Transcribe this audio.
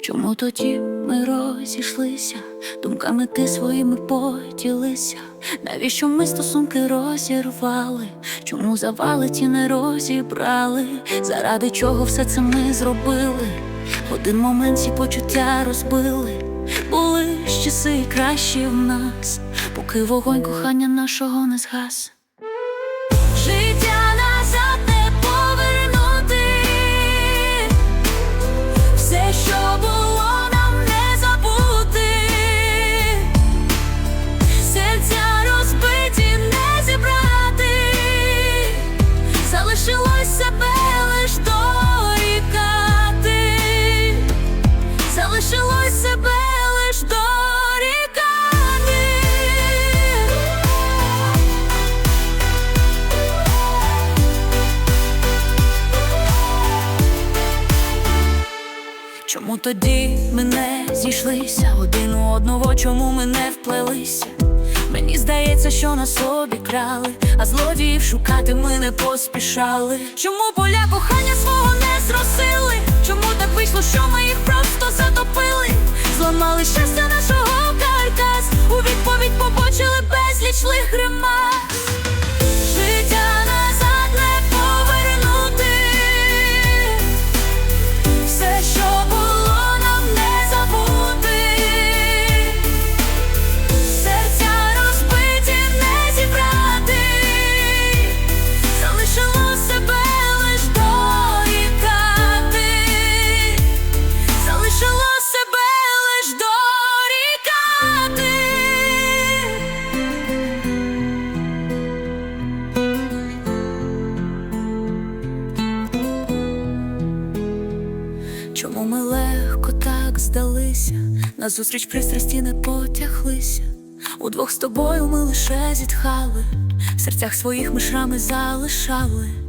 Чому тоді ми розійшлися, думками ти своїми поділися? Навіщо ми стосунки розірвали? Чому завали ті не розібрали? Заради чого все це ми зробили? В один момент ці почуття розбили, були ж часи кращі в нас, поки вогонь кохання нашого не згас. Чому тоді ми не зійшлися один у одного, чому ми не вплелися? Мені здається, що нас обікрали, а злодіїв шукати ми не поспішали. Чому поля кохання свого не зросили? Чому так вийшло, що ми їх просто затопили? Зламали щастя нашого каркас, у відповідь побочили безліч лих Чому ми легко так здалися? Назустріч пристрасті не потяглися. Удвох з тобою ми лише зітхали, в серцях своїх ми шрами залишали.